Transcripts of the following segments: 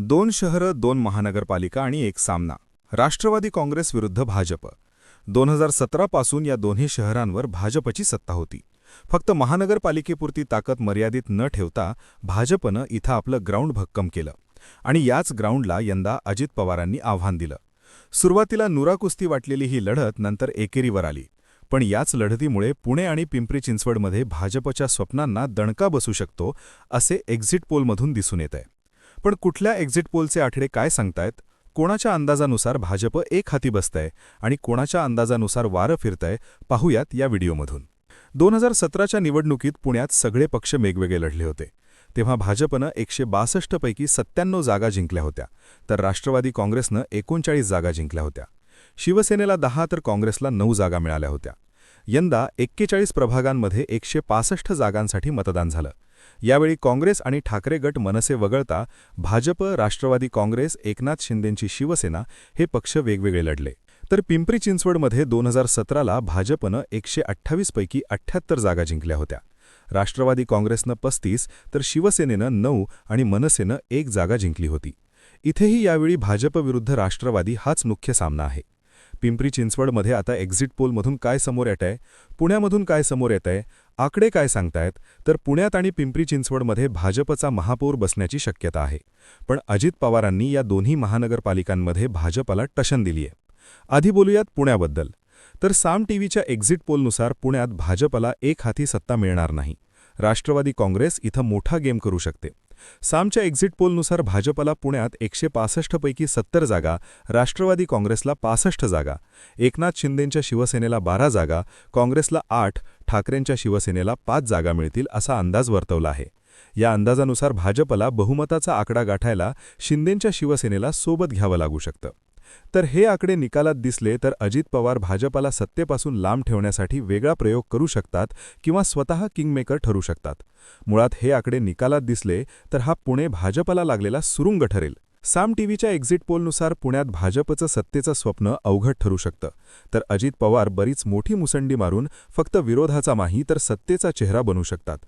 दोन शहरं दोन महानगरपालिका आणि एक सामना. राष्ट्रवादी काँग्रेस विरुद्ध भाजप. दोन हजार सतरा पासून या दोन्ही शहरांवर भाजपची सत्ता होती. फक्त महानगरपालिकेपुरती ताकद मर्यादित न ठेवता भाजपनं इथं आपलं ग्राउंड भक्कम केलं आणि याच ग्राउंडला यंदा अजित पवारांनी आव्हान दिलं. सुरुवातीला नुराकुस्ती वाटलेली ही लढत नंतर एकेरीवर आली. पण याच लढतीमुळे पुणे आणि पिंपरी चिंचवडमध्ये भाजपच्या स्वप्नांना दणका बसू शकतो असे एक्झिट पोलमधून दिसून येत आहे पण कुठल्या एक्झिट पोलचे आठडे काय सांगतायत? कोणाच्या अंदाजानुसार भाजप एक हाती बसतंय आणि कोणाच्या अंदाजानुसार वारं फिरतंय पाहूयात या व्हिडिओमधून. दोन हजार सतराच्या निवडणुकीत पुण्यात सगळे पक्ष वेगवेगळे लढले होते. तेव्हा भाजपनं एकशे बासष्टपैकी सत्त्याण्णव जागा जिंकल्या होत्या तर राष्ट्रवादी काँग्रेसनं एकोणचाळीस जागा जिंकल्या होत्या. शिवसेनेला दहा तर काँग्रेसला नऊ जागा मिळाल्या होत्या. यंदा एक्केचाळीस प्रभागांमध्ये एकशे पासष्ट जागांसाठी मतदान झालं. यावेळी काँग्रेस आणि ठाकरे गट मनसे वगळता भाजप राष्ट्रवादी काँग्रेस एकनाथ शिंदेंची शिवसेना हे पक्ष वेगवेगळे लढले. तर पिंपरी चिंचवडमध्ये दोन हजार सतराला भाजपनं एकशे अठ्ठावीसपैकी अठ्ठ्याहत्तर जागा जिंकल्या होत्या. राष्ट्रवादी काँग्रेसनं पस्तीस तर शिवसेनेनं नऊ आणि मनसेनं एक जागा जिंकली होती. इथेही यावेळी भाजपविरुद्ध राष्ट्रवादी हाच मुख्य सामना आहे. पिंपरी चिंचवडमध्ये आता एक्झिट पोलमधून काय समोर येत आहे पुण्यामधून काय समोर येत आहे आकडे काय सांगतायत? तर पुण्यात आणि पिंपरी चिंचवडमध्ये भाजपचा महापौर बसण्याची शक्यता आहे. पण अजित पवारांनी या दोन्ही महानगरपालिकांमध्ये भाजपला टशन दिली आहे आधी बोलूयात पुण्याबद्दल. तर साम टीव्हीच्या एक्झिट पोलनुसार पुण्यात भाजपला एक हाती सत्ता मिळणार नाही. राष्ट्रवादी काँग्रेस इथं मोठा गेम करू शकते. सामच्या एक्झिट पोलनुसार भाजपला पुण्यात एकशे पासष्टपैकी सत्तर जागा राष्ट्रवादी काँग्रेसला पासष्ट जागा एकनाथ शिंदेंच्या शिवसेनेला बारा जागा काँग्रेसला आठ ठाकरेंच्या शिवसेनेला पाच जागा मिळतील असा अंदाज वर्तवला आहे. या अंदाजानुसार भाजपला बहुमताचा आकडा गाठायला शिंदेंच्या शिवसेनेला सोबत घ्यावं लागू शकतं. तर हे आकडे निकालात दिसले तर अजित पवार भाजपाला सत्तेपासून लांब ठेवण्यासाठी वेगळा प्रयोग करू शकतात किंवा स्वतः किंगमेकर ठरू शकतात. मुळात हे आकडे निकालात दिसले तर हा पुणे भाजपला लागलेला सुरुंग ठरेल. साम टीव्हीच्या एक्झिट पोलनुसार पुण्यात भाजपचं सत्तेचं स्वप्न अवघड ठरू शकतं. तर अजित पवार बरीच मोठी मुसंडी मारून फक्त विरोधाचा माही तर सत्तेचा चेहरा बनू शकतात.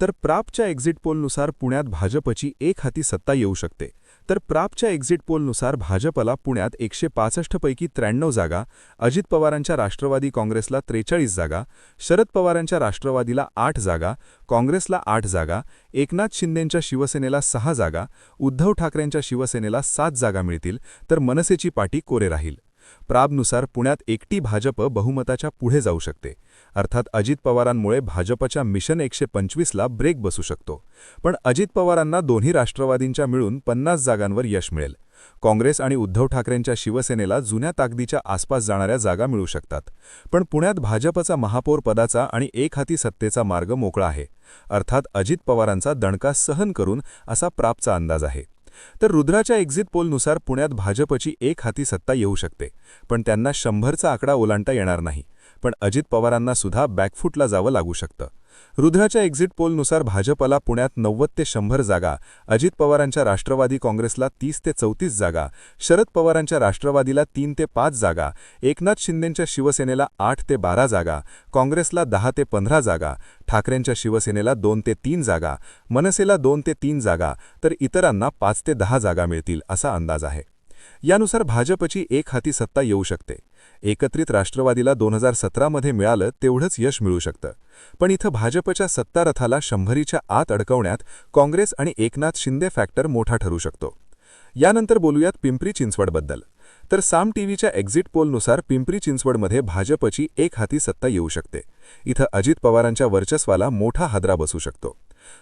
तर प्रापच्या एक्झिट पोलनुसार पुण्यात भाजपची एक हाती सत्ता येऊ शकते. तर प्रापच्या एक्झिट पोलनुसार भाजपला पुण्यात एकशे पासष्टपैकी त्र्याण्णव जागा अजित पवारांच्या राष्ट्रवादी काँग्रेसला त्रेचाळीस जागा शरद पवारांच्या राष्ट्रवादीला आठ जागा काँग्रेसला आठ जागा एकनाथ शिंदेंच्या शिवसेनेला सहा जागा उद्धव ठाकरेंच्या शिवसेनेला सात जागा मिळतील तर मनसेची पाटी कोरे राहील. प्राबनुसार पुण्यात एकटी भाजप बहुमताच्या पुढे जाऊ शकते. अर्थात अजित पवारांमुळे भाजपच्या मिशन एकशे पंचवीसला ब्रेक बसू शकतो. पण अजित पवारांना दोन्ही राष्ट्रवादींच्या मिळून पन्नास जागांवर यश मिळेल. काँग्रेस आणि उद्धव ठाकरेंच्या शिवसेनेला जुन्या ताकदीच्या आसपास जाणाऱ्या जागा मिळू शकतात. पण पुण्यात भाजपचा महापौर पदाचा आणि एकहाती सत्तेचा मार्ग मोकळा आहे. अर्थात अजित पवारांचा दणका सहन करून असा प्राप्तचा अंदाज आहे. तर रुद्राच्या एक्झिट पोलनुसार पुण्यात भाजपची एक हाती सत्ता येऊ शकते. पण त्यांना शंभरचा आकडा ओलांडता येणार नाही. पण अजित पवारांना सुद्धा बॅकफूटला जावं लागू शकतं. रुद्राच्या एक्झिट पोलनुसार भाजपला पुण्यात नव्वद ते शंभर जागा अजित पवारांच्या राष्ट्रवादी काँग्रेसला तीस ते चौतीस जागा शरद पवारांच्या राष्ट्रवादीला तीन ते पाच जागा एकनाथ शिंदेंच्या शिवसेनेला आठ ते बारा जागा काँग्रेसला दहा ते पंधरा जागा ठाकरेंच्या शिवसेनेला दोन ते तीन जागा मनसेला दोन ते तीन जागा तर इतरांना पाच ते दहा जागा मिळतील असा अंदाज आहे. यानुसार भाजपची एक हाती सत्ता येऊ शकते. एकत्रित राष्ट्रवादीला दोन हजार सतरामध्ये मिळालं तेवढंच यश मिळू शकतं. पण इथं भाजपच्या सत्तारथाला शंभरीच्या आत अडकवण्यात काँग्रेस आणि एकनाथ शिंदे फॅक्टर मोठा ठरू शकतो. यानंतर बोलूयात पिंपरी चिंचवडबद्दल. तर साम टीव्हीच्या एक्झिट पोलनुसार पिंपरी चिंचवडमध्ये भाजपची एक हाती सत्ता येऊ शकते. इथं अजित पवारांच्या वर्चस्वाला मोठा हादरा बसू शकतो.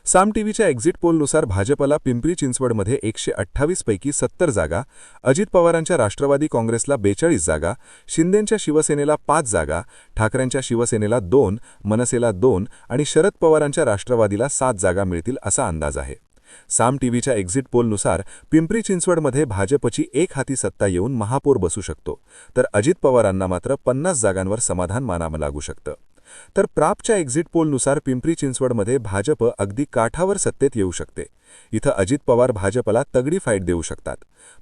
साम टीव्हीच्या एक्झिट पोलनुसार भाजपला पिंपरी चिंचवडमध्ये एकशे अठ्ठावीसपैकी सत्तर जागा अजित पवारांच्या राष्ट्रवादी काँग्रेसला बेचाळीस जागा शिंदेंच्या शिवसेनेला पाच जागा ठाकरेंच्या शिवसेनेला दोन मनसेला दोन आणि शरद पवारांच्या राष्ट्रवादीला सात जागा मिळतील असा अंदाज आहे. साम टीव्हीच्या एक्झिट पोलनुसार पिंपरी चिंचवडमध्ये भाजपची एक हाती सत्ता येऊन महापौर बसू शकतो तर अजित पवारांना मात्र पन्नास जागांवर समाधान मानावं लागू शकतं. तर प्रापच्या एक्झिट पोलनुसार पिंपरी चिंचवडमध्ये भाजप अगदी काठावर सत्तेत येऊ शकते. इथं अजित पवार भाजपला तगडी फाईट देऊ शकतात.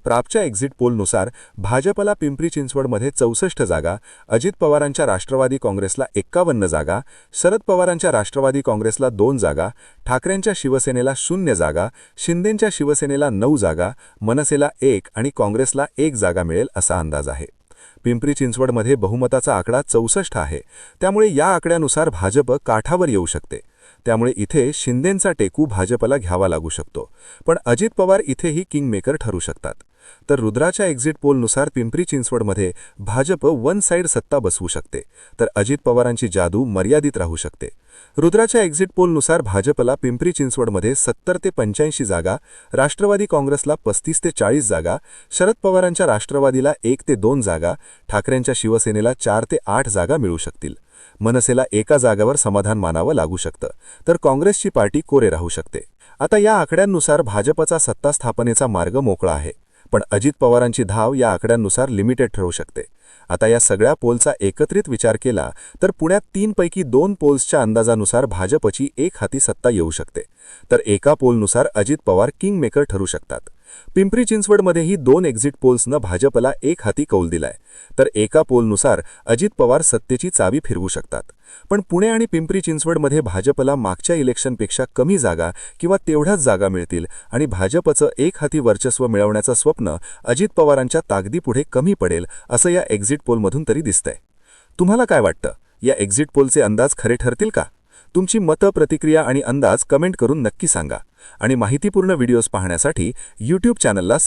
प्रापच्या एक्झिट पोलनुसार भाजपला पिंपरी चिंचवडमध्ये चौसष्ट जागा अजित पवारांच्या राष्ट्रवादी काँग्रेसला एक्कावन्न जागा शरद पवारांच्या राष्ट्रवादी काँग्रेसला दोन जागा ठाकरेंच्या शिवसेनेला शून्य जागा शिंदेंच्या शिवसेनेला नऊ जागा मनसेला एक आणि काँग्रेसला एक जागा मिळेल असा अंदाज आहे. पिंपरी चिंचवडमध्ये बहुमताचा आकडा चौसष्ट आहे. त्यामुळे या आकड्यानुसार भाजप काठावर येऊ शकते. त्यामुळे इथे शिंदेंचा टेकू भाजपला घ्यावा लागू शकतो. पण अजित पवार इथेही किंगमेकर ठरू शकतात. तर रुद्राच्या एक्झिट पोलनुसार पिंपरी चिंचवडमध्ये भाजप वन साईड सत्ता बसवू शकते. तर अजित पवारांची जादू मर्यादित राहू शकते. रुद्राच्या एक्झिट पोलनुसार भाजपला पिंपरी चिंचवडमध्ये सत्तर ते पंच्याऐंशी जागा राष्ट्रवादी काँग्रेसला पस्तीस ते चाळीस जागा शरद पवारांच्या राष्ट्रवादीला एक ते दोन जागा ठाकरेंच्या शिवसेनेला चार ते आठ जागा मिळू शकतील. मनसेला एका जागावर समाधान मानावं लागू शकतं. तर काँग्रेसची पार्टी कोरे राहू शकते. आता या आकड्यांनुसार भाजपचा सत्ता स्थापनेचा मार्ग मोकळा आहे. पण अजित पवारांची धाव या आकड्यांनुसार लिमिटेड ठरू शकते. आता या सगळ्या पोलचा एकत्रित विचार केला तर पुण्यात तीनपैकी दोन पोल्सच्या अंदाजानुसार भाजपची एक हाती सत्ता येऊ शकते. तर एका पोलनुसार अजित पवार किंगमेकर ठरू शकतात. पिंपरी चिंचवडमध्येही दोन एक्झिट पोल्सनं भाजपला एक हाती कौल दिलाय. तर एका पोलनुसार अजित पवार सत्तेची चावी फिरवू शकतात. पण पुणे आणि पिंपरी चिंचवडमध्ये भाजपला मागच्या इलेक्शनपेक्षा कमी जागा किंवा तेवढ्याच जागा मिळतील आणि भाजपचं एक हाती वर्चस्व मिळवण्याचं स्वप्न अजित पवारांच्या ताकदीपुढे कमी पडेल असं या एक्झिट पोलमधून तरी दिसतंय. तुम्हाला काय वाटतं? या एक्झिट पोलचे अंदाज खरे ठरतील का? तुमची मतं प्रतिक्रिया आणि अंदाज कमेंट करून नक्की सांगा. आणि माहितीपूर्ण व्हिडिओज पाहण्यासाठी यूट्यूब चॅनलला